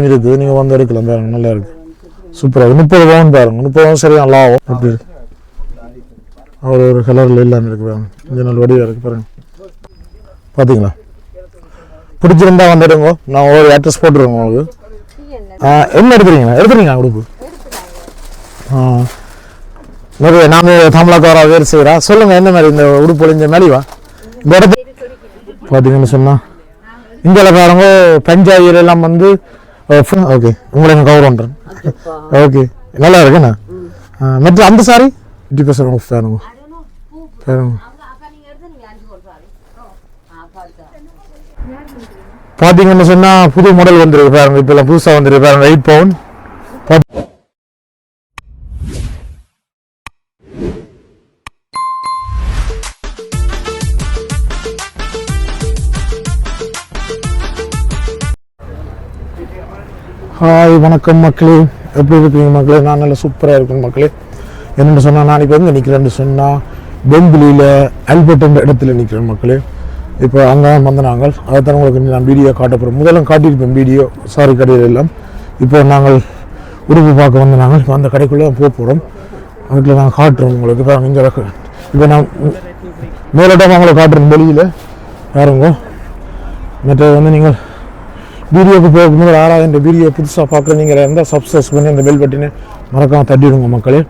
இருக்குது. நீங்கள் வந்து எடுக்கலாம் பாருங்க நல்லா இருக்கு. சூப்பராக முப்பது பவுன் பாருங்க. முப்பது பவுன் சரி நல்லா ஆகும். அப்படி இருக்கு. அவர் ஒரு கலரில் இல்லாமல் இருக்கு பாருங்க. கொஞ்சம் நல்ல வடிவாக இருக்குது பாருங்க. பார்த்தீங்களா பிடிச்சிருந்தா வந்துடுங்க. நான் ஒரு அட்ரஸ் போட்டுருவேன் உங்களுக்கு. ஆ, என்ன எடுக்கிறீங்க? எடுத்துறீங்க உடுப்பு? ஆ. நிறைய நாம தமிழக்காரா வேறு செய்கிறா சொல்லுங்கள் என்ன மாதிரி இந்த உடுப்பு ஒளிஞ்ச மேலேவா இந்த இடத்துல பார்த்தீங்கன்னு சொன்னால் இந்தியாவில் பாருங்க பஞ்சாயிரெல்லாம் வந்து ஓகே உங்களை நான் கவர் பண்ணுறேன் ஓகே நல்லா இருக்குண்ணா மற்ற அந்த சாரி ஃபிஃப்டி பர்சன்ட் ஆஃப் பாருங்க. பார்த்தீங்கன்னு சொன்னால் புது மாடல் வந்துருக்கு பாருங்க. இப்போ எல்லாம் புதுசாக வந்துருக்கு பாருங்க எயிட் பவுன் ஹாய் வணக்கம் மக்களே. எப்படி இருக்கீங்க மக்களே? நான் நல்லா சூப்பராக இருக்கேன் மக்களே. என்னென்னு சொன்னால் நான் இப்போ எங்கே நிற்கிறேன்னு சொன்னால் பெம்பிலியில் ஆல்பர்ட் என்ற இடத்துல நிற்கிறேன் மக்களே. இப்போ அங்கே வந்த நாங்கள் அதைத்தான் உங்களுக்கு நான் வீடியோ காட்ட போகிறோம் முதல்ல காட்டியிருப்பேன் வீடியோ சாரி கடையில் எல்லாம். இப்போ நாங்கள் உடுப்பு பார்க்க வந்த நாங்கள் இப்போ அந்த கடைக்குள்ளே போக போகிறோம் அதுக்குள்ள நாங்கள் காட்டுறோம் உங்களுக்கு. இப்போ இங்கே இப்போ நான் மேலோட்டமாக உங்களை காட்டுறேன் வெளியில். பாருங்க மற்றது வந்து நீங்கள் வீடியோக்கு போகும்போது யாராவது இந்த வீடியோ புதுசாக பார்க்குற நீங்கள் இருந்தால் சப்ஸ்கிரைஸ் பண்ணி அந்த பெல் பட்டினை மறக்காமல் தட்டிடுங்க மக்களே.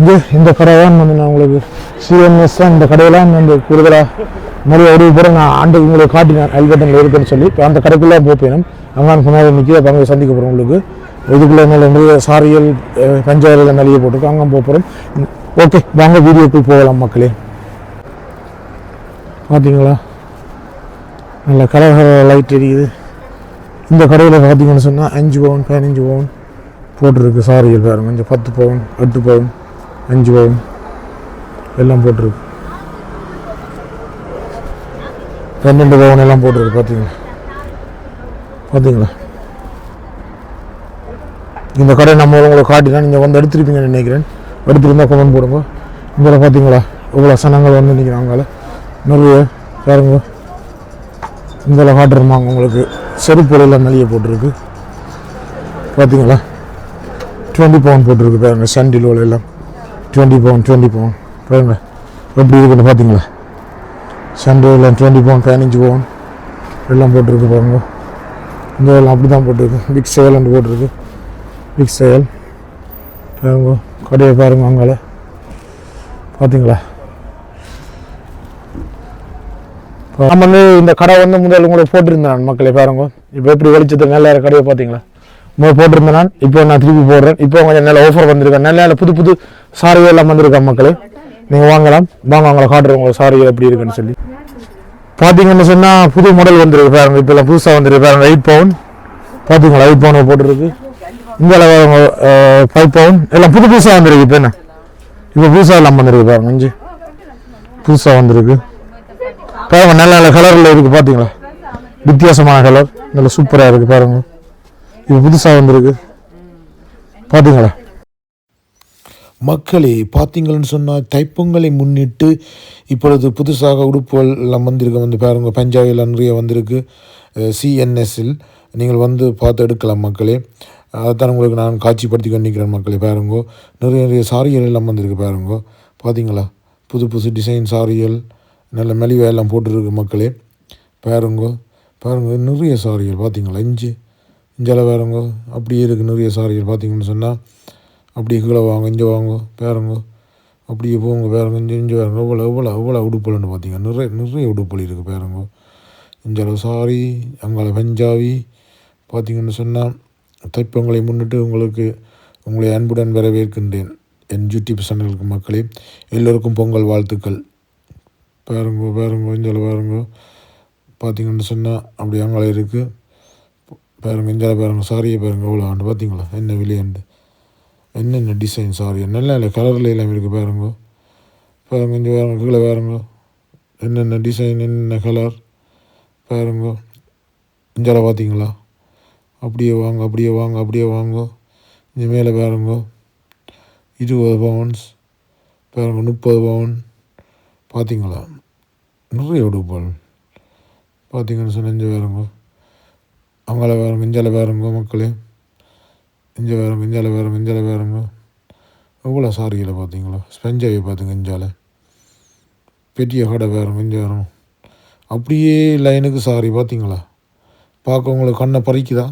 இது இந்த கடை தான் வந்து நான் உங்களுக்கு சிஎம்எஸ் தான் இந்த கடையெல்லாம் வந்து கூடுதலாக நிறைய உதவி போகிற நான் ஆண்டு உங்களுக்கு காட்டினேன் அல்பட்டனில் இருக்குன்னு சொல்லி இப்போ அந்த கடைக்குள்ளே போப்பேனும் அங்கான் சொன்னாலும் நிற்கி அப்போ அங்கே சந்திக்க போகிறோம் உங்களுக்கு. இதுக்குள்ளே நல்ல நிறைய சாரியல் பஞ்சாயத்தில் நிறைய போட்டிருக்கோம் அங்கே போக போகிறோம் ஓகே வாங்க வீடியோக்குள் போகலாம் மக்களே. பார்த்தீங்களா நல்ல கலர் கலர் லைட் எரியுது இந்த கடையில் பார்த்தீங்கன்னு சொன்னால் அஞ்சு பவுன் பதினஞ்சு பவுன் போட்டிருக்கு. சாரிகள் பாருங்க. கொஞ்சம் பத்து பவுன் எட்டு பவுன் அஞ்சு பவுன் எல்லாம் போட்டிருக்கு. பன்னெண்டு பவுன் எல்லாம் போட்டிருக்கு பார்த்தீங்களா பார்த்தீங்களா இந்த கடை நம்ம உங்களுக்கு காட்டினா நீங்கள் வந்து எடுத்துருப்பீங்கன்னு நினைக்கிறேன். எடுத்துருந்தா கமெண்ட் போடுங்க. இதில் பார்த்தீங்களா இவ்வளோ சனங்கள் வந்து நிற்கிறாங்க நிறைய பாருங்க. இதில் காட்டுறோமாங்க உங்களுக்கு. செருப்புறையில் நிறைய போட்டிருக்கு. பார்த்தீங்களா டுவெண்ட்டி பவுன் போட்டிருக்கு பாருங்க சண்டிலோல எல்லாம். டுவெண்ட்டி பவுன் டுவெண்ட்டி பவுன் பாருங்க எப்படி இருக்குன்னு பார்த்தீங்களா சண்டில் டுவெண்ட்டி பவுன் பதினஞ்சு பவுன் எல்லாம் போட்டிருக்கு பாருங்க. இந்த எல்லாம் அப்படி தான் போட்டிருக்கு பிக் சேல் போட்டிருக்கு. பிக் சேல் பாருங்க கடையை பாருங்க அங்கால. பார்த்தீங்களா நம்ம வந்து இந்த கடை வந்து முதல்ல உங்களுக்கு போட்டிருந்தேன் மக்களை பாருங்க. இப்போ எப்படி வெளிச்சத்தில் நல்ல கடையை பார்த்தீங்களா? முதல் போட்டிருந்தேன் நான் இப்போ நான் திருப்பி போடுறேன். இப்போ கொஞ்சம் நல்ல ஆஃபர் வந்திருக்கேன் நல்ல நல்ல புது புது சாரிகள் எல்லாம் வந்திருக்கேன் மக்களே? நீங்கள் வாங்கலாம். வாங்க அவங்கள காட்டுறேன் உங்கள் சாரிகள் எப்படி இருக்குன்னு சொல்லி. பார்த்தீங்கன்னு சொன்னால் புது மாடல் வந்திருக்கு பாருங்க. இப்போ எல்லாம் புதுசாக வந்திருக்கு பாருங்க. எயிட் பவுன் பார்த்தீங்களா? எயிட் பவுன் போட்டிருக்கு. இந்த அளவு ஃபைவ் பவுன் எல்லாம் புது புதுசாக வந்திருக்கு. இப்போ என்ன? இப்போ புதுசாக எல்லாம் வந்திருக்கு பாருங்க. அஞ்சு புதுசாக வந்திருக்கு. பாருங்க நல்ல நல்ல கலரில் இருக்குது பார்த்தீங்களா வித்தியாசமான கலர் நல்ல சூப்பராக இருக்குது பாருங்க. இது புதுசாக வந்திருக்கு. பார்த்தீங்களா மக்களே பார்த்தீங்கன்னு சொன்னால் தைப்பொங்கலை முன்னிட்டு இப்பொழுது புதுசாக உடுப்புகள் எல்லாம் வந்திருக்கு வந்து பாருங்கள் பஞ்சாபில் நிறைய வந்திருக்கு. சிஎன்எஸ்ஸில் நீங்கள் வந்து பார்த்து எடுக்கலாம் மக்களே. அதைத்தான் உங்களுக்கு நான் காட்சிப்படுத்தி கொண்டிருக்கிறேன் மக்களே பாருங்கோ. நிறைய நிறைய சாரிகள் எல்லாம் வந்திருக்கு பாருங்கோ. பார்த்தீங்களா புது புது டிசைன் சாரிகள். நல்ல மெலிவா எல்லாம் போட்டுருக்கு மக்களே. பாருங்கோ பாருங்க நிறைய சாரிகள் பார்த்தீங்களா? இஞ்சி இஞ்சால பாருங்க அப்படியே இருக்குது நிறைய சாரிகள் பார்த்தீங்கன்னு சொன்னால் அப்படியே கீழே வாங்க இங்கே வாங்க பாருங்க அப்படியே போங்க பாருங்க இஞ்சி இஞ்சி பாருங்க. எவ்வளோ எவ்வளோ எவ்வளோ உடுப்புலன்னு பார்த்தீங்க? நிறைய நிறைய உடுப்புகள் இருக்குது பாருங்க. இஞ்சால சாரி அங்கால பஞ்சாபி பார்த்தீங்கன்னு சொன்னால் தைப்பொங்கலை முன்னிட்டு உங்களுக்கு உங்களை அன்புடன் வரவேற்கின்றேன். என் யூடியூப் சேனலுக்கு மக்களே எல்லோருக்கும் பொங்கல் வாழ்த்துக்கள். பாருங்க பாருங்க இஞ்சால பாருங்க. பார்த்தீங்கன்னு சொன்னால் அப்படி அங்கே இருக்குது பாருங்க இஞ்சால பாருங்க சாரியை பாருங்க அவ்வளோ ஆண்டு பார்த்தீங்களா என்ன விலையாண்டு என்னென்ன டிசைன் சாரி? நல்ல நல்ல கலரில் எல்லாம் இருக்குது பாருங்கோ. பாருங்க இங்கே பாருங்க கீழே பாருங்க. என்னென்ன டிசைன் என்னென்ன கலர் பாருங்க. இஞ்சால பார்த்தீங்களா அப்படியே வாங்க அப்படியே வாங்க அப்படியே வாங்க. இங்கே மேலே பாருங்க. இருபது பவுன்ஸ் பாருங்க முப்பது பவுன் பார்த்தீங்களா நிறைய உடுப்புகள். பார்த்தீங்கன்னு சொன்ன இங்கே பாருங்க அவங்கள வேறுங்க இஞ்சால வேறுங்க மக்களே. இஞ்ச வேறுங்க இஞ்சால வேறுங்க இஞ்சால வேறுங்க எவ்வளோ சாரிகளை பார்த்தீங்களா ஸ்பெஞ்சாவை பார்த்துங்க இஞ்சால. பெரிய கடை வேறுங்க இஞ்ச வேறுங்க அப்படியே லைனுக்கு சாரி பார்த்தீங்களா பார்க்க உங்களுக்கு கண்ணை பறிக்குதா?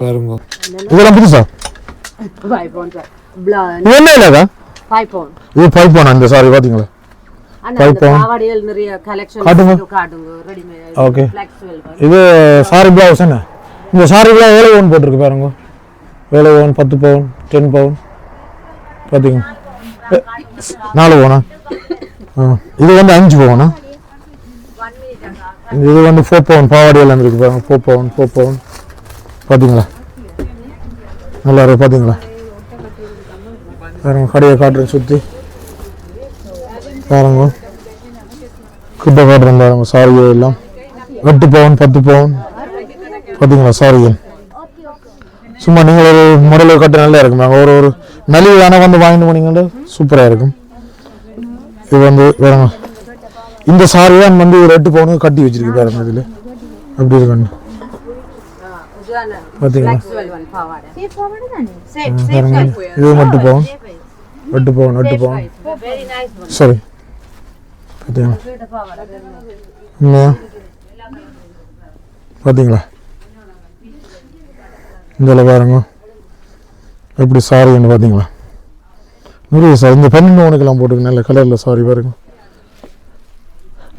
பாருங்க இதெல்லாம் புதுசா? Five pounds. Blood. இது என்ன இல்லைக்கா Five pounds. இது ஃபைவ் போனா இந்த சாரி பார்த்தீங்களா Flexible one. இது சாரி பிளவுஸ் என்ன? இந்த சாரி பிளவுஸ் போட்டிருக்கு பாருங்க. ஏழு பவுன் பத்து பவுன் டென் பவுன் பார்த்தீங்க நாலு பவுனா இது வந்து அஞ்சு பவுனா இது வந்து ஃபோர் பவுன் பாவாடி எல்லாம் இருக்கு பாருங்க. ஃபோர் பவுன் ஃபோர் பவுன் பார்த்தீங்களா நல்லா இருக்கு பார்த்தீங்களா பாருங்க கடையை காட்டுறேன் சுற்றி பாருங்க. கிட்ட காட்டுறேன் பாருங்க சாரிகள் எல்லாம். எட்டு பவுன் பத்து பவுன். பார்த்தீங்களா சாரிகள் சும்மா நீங்கள் ஒரு முறையில் கட்ட நல்லா இருக்கும். நாங்கள் ஒரு ஒரு மலிவான வந்து வாங்கிட்டு போனீங்கன்னா சூப்பராக இருக்கும். இது வந்து வேறங்க இந்த சாரி தான் வந்து ஒரு எட்டு பவுனுக்கு கட்டி வச்சிருக்கு பாருங்க இதில். அப்படி இருக்குன்னு? பார்த்தீங்களா இது மட்டும் பவுன் எட்டு பவுன் எட்டு பவுன். சரி பார்த்தீங்களா வீட்டு உண்மையா பார்த்தீங்களா இதில் பாருங்க. எப்படி சாரின்னு பார்த்தீங்களா நிறைய சாரி இந்த பன்னெண்டு மணிக்கெல்லாம் போட்டுருக்கு நல்ல கலரில் சாரி பாருங்க.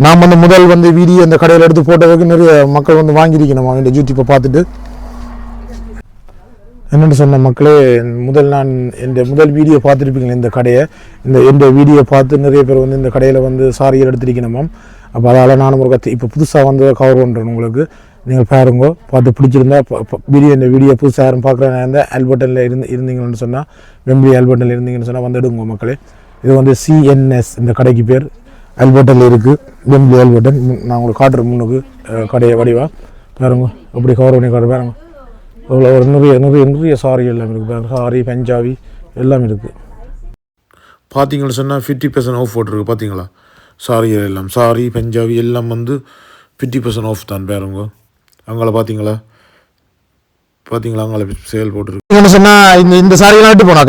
நாம் வந்து முதல் வந்து வீடியோ இந்த கடையில் எடுத்து போட்டதுக்கு நிறைய மக்கள் வந்து வாங்கியிருக்கணும்? அவங்க இப்போ பார்த்துட்டு. என்னென்னு சொன்ன மக்களே முதல் நான் இந்த முதல் வீடியோ பார்த்துருப்பீங்களே இந்த கடையை. இந்த இந்த வீடியோ பார்த்து நிறைய பேர் வந்து இந்த கடையில் வந்து சாரிகள் எடுத்திருக்கணுமாம் அப்போ அதால் நானும் ஒரு கற்று இப்போ புதுசாக வந்து கவர் பண்ணுறேன் உங்களுக்கு நீங்கள் பாருங்கோ பார்த்து பிடிச்சிருந்தா வீடியோ இந்த வீடியோ புதுசாக யாரும் பார்க்குறேன் இருந்தால் ஆல்பர்ட்டனில் இருந்து இருந்தீங்கன்னு சொன்னால் வெம்பி ஆல்பர்ட்டனில் இருந்தீங்கன்னு சொன்னால் வந்து எடுங்க மக்களே. இது வந்து சிஎன்எஸ் இந்த கடைக்கு பேர். ஆல்பர்ட்டனில் இருக்குது வெம்பி ஆல்பர்ட்டன் நான் உங்களுக்கு காட்டுறேன் முன்னுக்கு கடையை வடிவாக பாருங்க அப்படி கவர் பண்ணி காட்டுறேன் பாருங்க. அவ்வளோ ஒரு நிறைய நிறைய நிறைய சாரி எல்லாம் இருக்குது சாரி பஞ்சாபி எல்லாம் இருக்குது பார்த்தீங்கன்னு சொன்னால் ஃபிஃப்டி பர்சன்ட் ஆஃப் போட்டிருக்கு பார்த்தீங்களா சாரி எல்லாம் சாரி பஞ்சாபி எல்லாம் வந்து ஃபிஃப்டி பர்சன்ட் ஆஃப் தான் பாருங்க அங்கே பார்த்தீங்களா பார்த்தீங்களா அங்கே சேல் போட்டுருக்கு. என்ன சொன்னால் இந்த இந்த சாரியெல்லாம் விட்டு போனா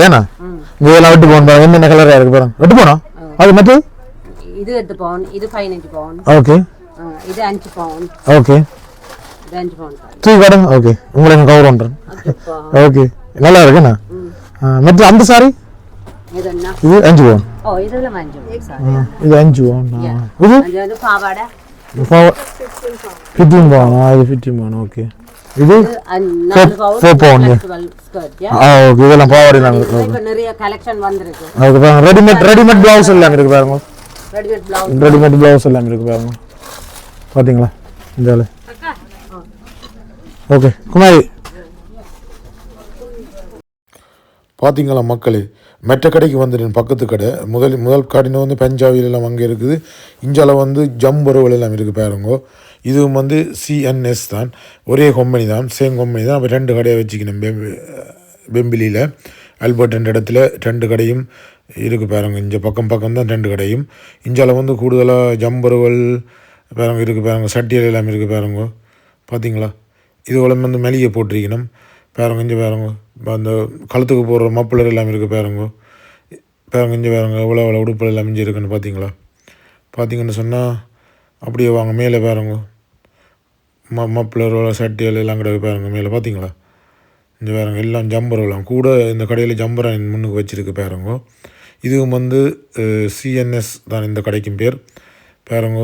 இந்த இதெல்லாம் விட்டு போகணும் பாருங்க. என்னென்ன கலராக இருக்குது பாருங்க. விட்டு போனா அது மட்டும் இது எட்டு பவுன் இது பதினஞ்சு பவுன் ஓகே இது அஞ்சு பவுன் ஓகே தூக்கி காட்டுங்க ஓகே உங்களை நான் கவர் பண்ணுறேன் ஓகே நல்லா இருக்குண்ணா மற்ற அந்த சாரி இது அஞ்சு பவுன் இது அஞ்சு பவுன் இது? ஃபிஃப்டீன் பவுன் இது ஃபிஃப்டீன் பவுன் ஓகே இது நாலு பவுன். ஆ ஓகே இதெல்லாம் பாவாடி நிறைய கலெக்ஷன் வந்திருக்கு. அதுக்கு ரெடிமேட் ரெடிமேட் ப்ளவுஸ் எல்லாம் இருக்கு பாருங்க. ரெடிமேட் பிளவுஸ் எல்லாம் இருக்கு பாருங்க. பார்த்தீங்களா இந்த. ஓகே குமாரி. பார்த்தீங்களா மக்களே மெட்ட கடைக்கு வந்துட்டேன் பக்கத்து கடை. முதல் முதல் கடையில் வந்து பஞ்சாபில் எல்லாம் அங்கே இருக்குது. இஞ்சால வந்து ஜம்பரோவில் எல்லாம் இருக்குது பாருங்கோ. இதுவும் வந்து சிஎன்எஸ் தான். ஒரே கம்பெனி தான். சேம் கம்பெனி தான். அப்போ ரெண்டு கடையை வச்சுக்கணும் பெம்பி- பெம்பிலியில். அல்பர்ட் ரெண்டு இடத்துல ரெண்டு கடையும் இருக்குது பாருங்க. இங்கே பக்கம் பக்கம் தான் ரெண்டு கடையும். இஞ்சால வந்து கூடுதலாக ஜம்பர்கள் பாருங்க இருக்குது பாருங்க. சட்டியல் எல்லாம் இருக்குது பாருங்க. பார்த்தீங்களா இது உடம்பு வந்து மெளிகை போட்டிருக்கணும். பாருங்க இங்கே பாருங்க அந்த கழுத்துக்கு போடுற மப்பிளர் எல்லாம் இருக்குது பாருங்க. பாருங்க இங்கே பாருங்க எவ்வளோ எவ்வளோ உடுப்பு எல்லாம் இங்கே இருக்குன்னு பார்த்தீங்களா? பார்த்தீங்கன்னு சொன்னால் அப்படியே வாங்க மேலே பாருங்க. ம மப்பிளர் சட்டியல் எல்லாம் கிடக்கு பாருங்க மேலே பார்த்தீங்களா? இந்த பாருங்க எல்லாம் ஜம்பர் எல்லாம். கூட இந்த கடையில் ஜம்பரை முன்னுக்கு வச்சுருக்கு பாருங்க. இதுவும் வந்து சிஎன்எஸ் தான் இந்த கடைக்கும் பேர். பாருங்க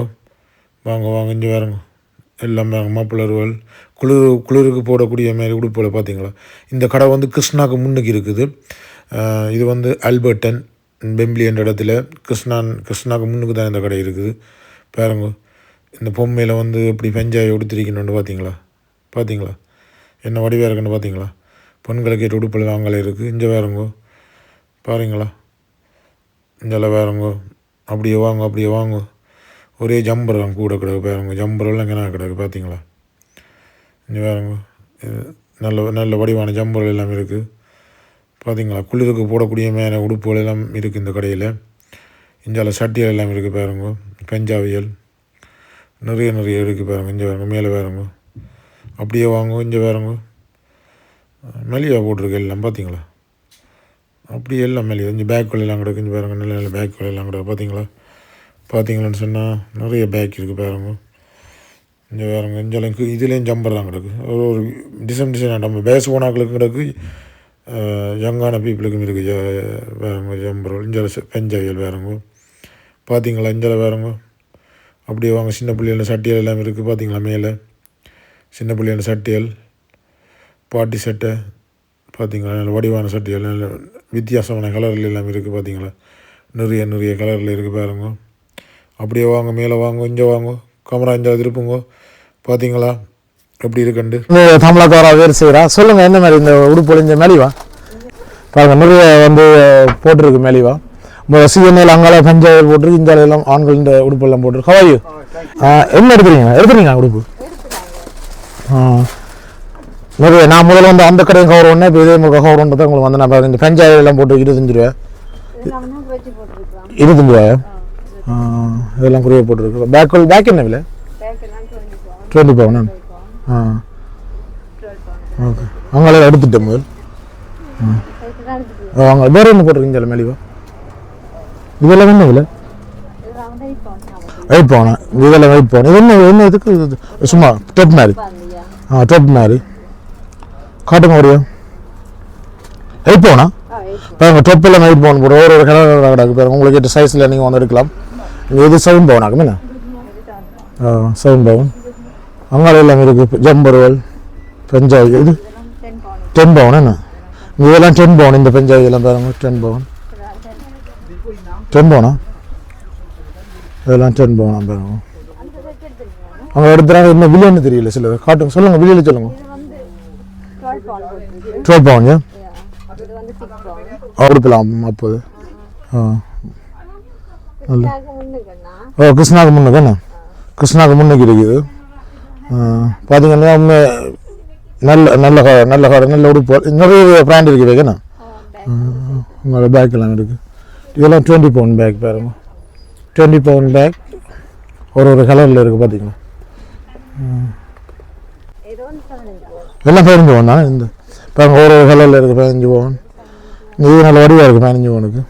வாங்க வாங்க இங்கே பாருங்க. எல்லாம் பாருங்க மாப்பிள்ளர்கள் குளிர் குளிருக்கு போடக்கூடிய மாதிரி உடுப்பில் பார்த்தீங்களா? இந்த கடை வந்து கிருஷ்ணாக்கு முன்னுக்கு இருக்குது. இது வந்து அல்பர்டன் பெம்பிளி என்ற இடத்துல கிருஷ்ணான் கிருஷ்ணாக்கு முன்னுக்கு தான் இந்த கடை இருக்குது. பாருங்க இந்த பொம்மையில் வந்து எப்படி பெஞ்சாயை உடுத்திருக்கணும்னு பார்த்தீங்களா? பார்த்தீங்களா? என்ன வடிவாக இருக்குன்னு பார்த்தீங்களா? பெண்களுக்கு ஏற்ற உடுப்பில் வாங்கலை இருக்குது இங்கே வேறுங்கோ பாருங்களா? இங்கெல்லாம் வேறுங்கோ அப்படியே வாங்க அப்படியே வாங்க. ஒரே ஜம்பர் கூட கிடக்கு பாருங்க. ஜம்பரெல்லாம் கிணா கிடக்கு பார்த்தீங்களா? இங்கே வேறுங்க நல்ல நல்ல வடிவான ஜம்புகள் எல்லாம் இருக்குது பார்த்தீங்களா குளிருக்கு போடக்கூடிய மேலே உடுப்புகள் எல்லாம் இருக்குது இந்த கடையில். இஞ்சால சட்டிகள் எல்லாம் இருக்குது பாருங்க. பெஞ்சாவியல் நிறைய நிறைய இருக்குது பாருங்க. இங்கே பாருங்க மேலே பாருங்க. அப்படியே வாங்க இங்கே வேறங்க மெலிவா போட்டிருக்கு எல்லாம் பார்த்தீங்களா அப்படியே எல்லாம் மெலியா இங்கே பேக் எல்லாம் கிடக்கு இங்கே பாருங்க. நல்ல நல்ல பேக் எல்லாம் கிடக்கு பார்த்தீங்களா பார்த்தீங்களான்னு சொன்னால் நிறைய பேக் இருக்குது பாருங்க. இங்கே வேறுங்க இங்கெல்லாம் இதுலேயும் ஜம்பர் தான் கிடக்கு. ஒரு ஒரு டிசைன் டிசைன் நம்ம பேஸ் ஓனாக்களுக்கும் கிடக்கு யங்கான பீப்புளுக்கும் இருக்குது வேறுங்க ஜம்பர் இஞ்சல பெஞ்சவியல் வேறுங்க பார்த்தீங்களா இங்கே வேறுங்க அப்படியே வாங்க சின்ன பிள்ளைகள சட்டியல் எல்லாம் இருக்குது பார்த்தீங்களா மேலே. சின்ன பிள்ளைகள சட்டியல். பாட்டி சட்டை. பார்த்தீங்களா நல்ல வடிவான சட்டியல். நல்ல வித்தியாசமான கலரில் எல்லாம் இருக்குது பார்த்தீங்களா நிறைய நிறைய கலரில் இருக்குது பாருங்க அப்படியே வாங்க மேலே வாங்க இங்கே வாங்க. கமரா இந்த திருப்புங்க பார்த்தீங்களா எப்படி இருக்குண்டு இந்த தமிழக்காரா வேறு செய்கிறா சொல்லுங்கள் என்ன மாதிரி இந்த உடுப்பு ஒளிஞ்ச மேலிவா? பாருங்க நிறைய வந்து போட்டிருக்கு மேலிவா. சிஎன்ஏல அங்கால பஞ்சாயல் போட்டிருக்கு இந்த எல்லாம் ஆண்கள் இந்த உடுப்பெல்லாம் போட்டிருக்கு. ஹவாயு என்ன எடுக்கிறீங்க? எடுக்கிறீங்க உடுப்பு? நிறைய நான் முதல்ல வந்து அந்த கடையும் கவர் ஒன்று இப்போ இதே முக கவர் ஒன்று தான் உங்களுக்கு வந்து நான் பாருங்க இந்த பஞ்சாயல் எல்லாம் போட்டு இருபத்தஞ்சு ரூபா இருபத்தஞ்சு ரூபாயா? இதெல்லாம் குறிய போட்டிருக்கு. பேக் பேக் என்ன விலை? டுவெண்ட்டி பவுன் ஆ? ஓகே அவங்களே எடுத்துட்டேன் முதல். ஆ. அவங்க வேறு என்ன போட்டிருக்கீங்க மேலிவா? இதெல்லாம் என்ன விலை? வெயிட் போனேன் இதெல்லாம் வெயிட் போனேன் இது என்ன என்ன இதுக்கு? இது சும்மா டொப் மாதிரி ஆ டொப் மாதிரி காட்டுங்க ஒரு. வெயிட் போனா பாருங்க டொப்பில் வெயிட் போகணும் போகிற ஒரு ஒரு கலர் கிடக்கு. பாருங்க உங்களுக்கு ஏற்ற சைஸில் நீங்கள் வந்து எடுக்கலாம். இது செவன் பவுன் ஆகும் என்ன ஆ செவன் பவுன் அங்கால எல்லாம் இருக்குது ஜம்பர்வல் பெஞ்சாய் இது டென் பவுன் என்ன இதெல்லாம் டென் பவுன் இந்த பெஞ்சாய் இதெல்லாம் பாருங்க டென் பவுன் டென் பவுனா இதெல்லாம் டென் பவுனா பாருங்க அவங்க எடுத்துறாங்க என்ன பில்லியன்னு தெரியல சில காட்டுங்க சொல்லுங்க பில்லியில் சொல்லுங்க டுவெல் பவுன் ஏன் கொடுக்கலாம் அப்போது ஆ ஓ கிருஷ்ணாவுக்கு முன்னுக்கு என்ன கிருஷ்ணாவுக்கு முன்னுக்கு இருக்குது பார்த்தீங்கன்னா உண்மை நல்ல நல்ல கடை நல்ல கடை நல்ல உடுப்பு நிறைய பிராண்ட் இருக்குது என்ன உங்களோட பேக் எல்லாம் இருக்குது இதெல்லாம் டுவெண்ட்டி பவுன் பேக் பாருங்க டுவெண்ட்டி பவுன் பேக் ஒரு ஒரு கலரில் இருக்குது பார்த்தீங்களா எல்லாம் பதினஞ்சு பவுன் இந்த பாருங்க ஒரு ஒரு கலரில் இருக்குது பதினஞ்சு பவுன் இது நல்ல வடிவாக இருக்குது பதினஞ்சு பவுனுக்கு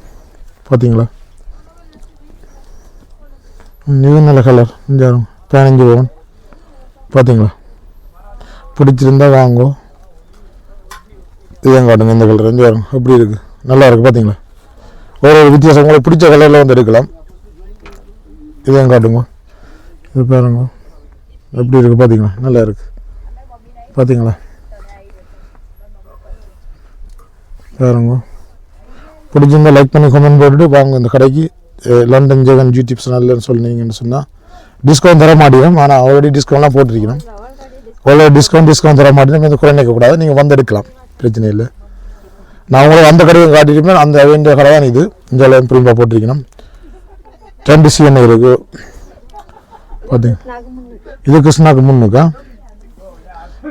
பார்த்தீங்களா இது நல்ல கலர் இந்த பதினஞ்சு பவுன். பார்த்தீங்களா பிடிச்சிருந்தா வாங்கோ. இதையும் காட்டுங்க? இந்த கலர் இந்த எப்படி இருக்குது நல்லா இருக்குது பார்த்தீங்களா ஒரு ஒரு வித்தியாசம். உங்களுக்கு பிடிச்ச கலரில் வந்து எடுக்கலாம். இதையும் காட்டுங்க? இது பாருங்க. எப்படி இருக்குது பார்த்தீங்களா நல்லா இருக்குது பார்த்தீங்களா பாருங்க. பிடிச்சிருந்தா லைக் பண்ணி கமெண்ட் போட்டுட்டு வாங்க இந்த கடைக்கு. லண்டன் ஜெகன் ஜூ டிப்ஸ் நல்லன்னு சொன்னீங்கன்னு சொன்னால் டிஸ்கவுண்ட் தர மாட்டேன் ஆனால் ஆல்ரெடி டிஸ்கவுண்ட்லாம் போட்டிருக்கணும். ஆல்ரெடி டிஸ்கவுண்ட் டிஸ்கவுண்ட் தர மாட்டேன் இந்த குறை நிற்கக்கூடாது நீங்கள் வந்து எடுக்கலாம். பிரச்சனை இல்லை. நான் உங்களை அந்த கடையை காட்டியிருப்பேன் அந்த வேண்டிய கடை தான் இது. இந்த பிரிம்பாக போட்டிருக்கணும். ரெண்டு சிஎன்ஐ இருக்குது பார்த்தீங்க இது கிருஷ்ணாக்கு முன்னுக்கா?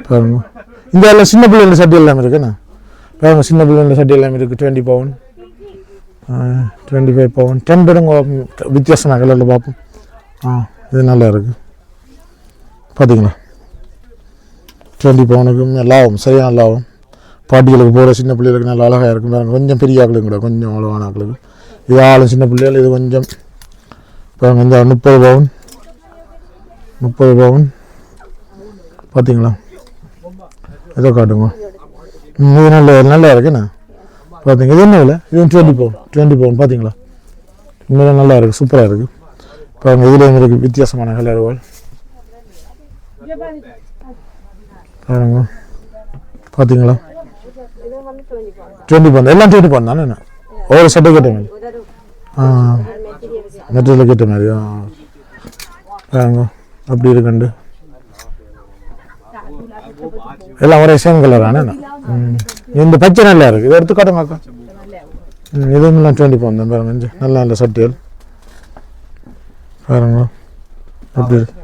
பாருங்க. இந்த சின்ன பிள்ளைங்கள சட்டி எல்லாமே இருக்குண்ணா பாருங்க சின்ன பிள்ளைங்கள சட்டி எல்லாமே இருக்குது டுவெண்ட்டி பவுன் டுவெண்ட்டி ஃபைவ் பவுன் டென் பேரும் வித்தியாசமாக கலரில் பார்ப்போம் ஆ இது நல்லா இருக்குது பார்த்தீங்களா டுவெண்ட்டி பவுனுக்கு லாபம் சரியாக லாபம் பாட்டிகளுக்கு போகிற சின்ன பிள்ளைகளுக்கு நல்லா அழகாக இருக்கும் பாருங்கள் கொஞ்சம் பெரிய ஆக்களுக்கு கூட கொஞ்சம் அவ்வளோவான ஆக்களுக்கு இது ஆளும் சின்ன பிள்ளைகள் இது கொஞ்சம் பாருங்கள் இந்த முப்பது பவுன் முப்பது பவுன் பார்த்தீங்களா ஏதோ காட்டுங்க இது நல்ல நல்லா இருக்குண்ணா பார்த்தீங்க இது என்ன விலை? இது டுவெண்ட்டி பவுன் டுவெண்ட்டி பவுன் பார்த்தீங்களா உண்மையில நல்லா இருக்குது சூப்பராக இருக்குது பாருங்க இதில் எங்களுக்கு வித்தியாசமான கலர்கள் பாருங்க பார்த்தீங்களா டுவெண்ட்டி பவுன் எல்லாம் டுவெண்ட்டி பவுன் தானே என்ன? ஒவ்வொரு சட்டை கேட்ட மாதிரி. ஆ மெட்டீரியல் கேட்ட மாதிரி ஆ. பாருங்க அப்படி இருக்குண்டு எல்லாம் ஒரே சேம் கலர் தானே ம். இந்த பச்சை நல்லா இருக்குது இதை எடுத்து காட்டுங்க அக்கா. ம் இதுவும் டுவெண்ட்டி பவுன் தான் பாருங்க. இந்த நல்ல நல்ல சட்டியல் பாருங்க. அப்படி இருக்கு?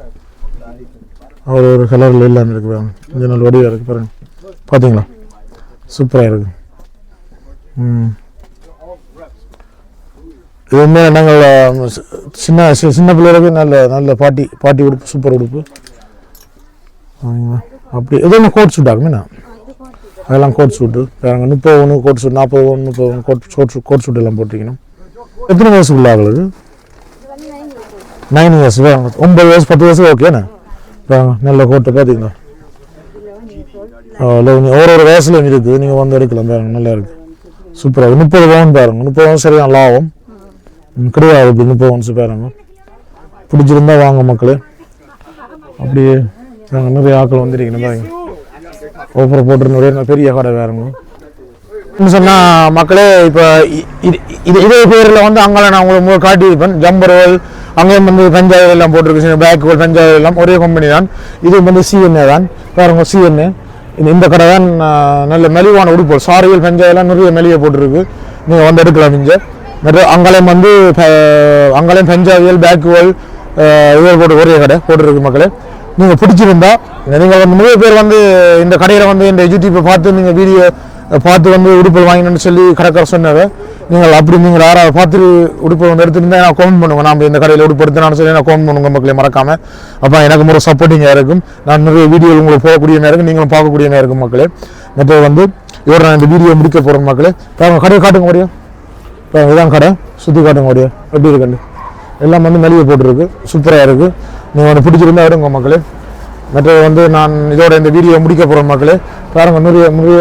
ஒரு ஒரு கலரில் இல்லாமல் இருக்குது பாருங்க. இந்த நல்ல வடிவாக இருக்குது பாருங்க. பார்த்தீங்களா சூப்பராக இருக்குது ம். இதுவுமே நாங்கள் சின்ன சி- சின்ன பிள்ளைகளுக்கு நல்ல நல்ல பாட்டி பாட்டி உடுப்பு சூப்பர் உடுப்பு. அப்படி எதுவும் கோட் சூட் ஆகுமே அதெல்லாம் கோட் சூட்டு நாங்கள் முப்பது ஒன்று கோட் சூட் நாற்பது ஒன்று முப்பது ஒன்று கோட் கோட் கோட் சூட் எல்லாம் போட்டிருக்கணும். எத்தனை வயசுக்குள்ள ஆகுது நைன் இயர்ஸ் ஒம்பது ஒன்பது வயசு பத்து வயசு ஓகேண்ணே நல்ல கோட்டை பார்த்தீங்களா லெவன் ஒரு ஒரு வயசுலையும் இருக்குது. நீங்கள் வந்து எடுக்கலாம். பாருங்க நல்லா இருக்குது சூப்பராக முப்பது பவுன் பாருங்க. முப்பது பவுன் சரியான லாபம். கிடையாது. இப்படி முப்பது பவுன்ஸ் பாருங்க. பிடிச்சிருந்தா வாங்க மக்களே. அப்படியே நாங்கள் நிறைய ஆட்கள் வந்துருக்கீங்க பாருங்க. ஓப்பர் போட்டுருந்த பெரிய கடை வேறுங்க சொன்னால் மக்களே இப்போ இது இது இதே பேரில் வந்து அங்கே நான் உங்களுக்கு காட்டியிருப்பேன். ஜம்பர் ரோல் அங்கேயும் வந்து பஞ்சாயத்து எல்லாம் போட்டிருக்கு. பேக் ரோல் பஞ்சாயத்து எல்லாம் ஒரே கம்பெனி தான். இது வந்து சிஎன்ஏ தான். பாருங்க சிஎன்ஏ இந்த இந்த கடை தான் நல்ல மெலிவான உடுப்பு சாரிகள் பஞ்சாயெல்லாம் நிறைய மெலிய போட்டிருக்கு. நீங்கள் வந்து எடுக்கலாம் இங்கே. மற்ற அங்காலயம் வந்து அங்களையும் பஞ்சாவியல் பஞ்சாபியல் பேக்குவல் இதில் போட்டு ஒரே கடை போட்டிருக்கு மக்களே. நீங்கள் பிடிச்சிருந்தா நீங்கள் வந்து நிறைய பேர் வந்து இந்த கடையில் வந்து இந்த யூடியூப்பை பார்த்து நீங்கள் வீடியோ பார்த்து வந்து உடுப்பல் வாங்கினு சொல்லி கடைக்கார சொன்னார். நீங்கள் அப்படி நீங்கள் யாராவது பார்த்து உடுப்பல் வந்து எடுத்துருந்தா நான் கமெண்ட் பண்ணுவேன் நான் இந்த கடையில் உடுப்பு எடுத்துனான்னு சொல்லி நான் கமெண்ட் பண்ணுங்க மக்களே மறக்காம. அப்போ எனக்கு முறை சப்போர்ட்டிங்காக இருக்கும். நான் நிறைய வீடியோ உங்களுக்கு போகக்கூடிய நேரம் நீங்களும் பார்க்கக்கூடிய நேரம் இருக்கும் மக்களே. மற்ற வந்து இவர் நான் இந்த வீடியோ முடிக்க போகிறேன் மக்களே. பாருங்க கடையை காட்டுங்க முடியும் இப்போ இதான் கடை. சுற்றி காட்டுங்க முடியும் எப்படி இருக்குன்னு. எல்லாம் வந்து மெலிய போட்டிருக்கு. சூப்பராக இருக்குது நீங்கள் ஒன்று பிடிச்சிருந்தா எடுங்க மக்களே. மற்றது வந்து நான் இதோட இந்த வீடியோ முடிக்க போகிற மக்களே. பாருங்கள் நிறைய நிறைய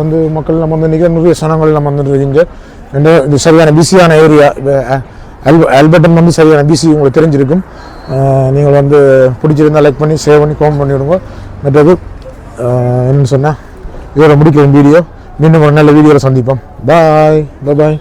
வந்து மக்கள் நம்ம வந்து நிகழ் நிறைய சனங்கள் நம்ம வந்து இருக்கீங்க இது சரியான பிஸியான ஏரியா. அல்பர்டம் வந்து சரியான பிஸி உங்களுக்கு தெரிஞ்சிருக்கும். நீங்கள் வந்து பிடிச்சிருந்தா லைக் பண்ணி சேவ் பண்ணி கோம் பண்ணிவிடுங்க மற்றது அஹ் என்ன சொன்னால் இதோட முடிக்கிற வீடியோ. மீண்டும் ஒரு நல்ல வீடியோவில் சந்திப்போம். பாய் பாய்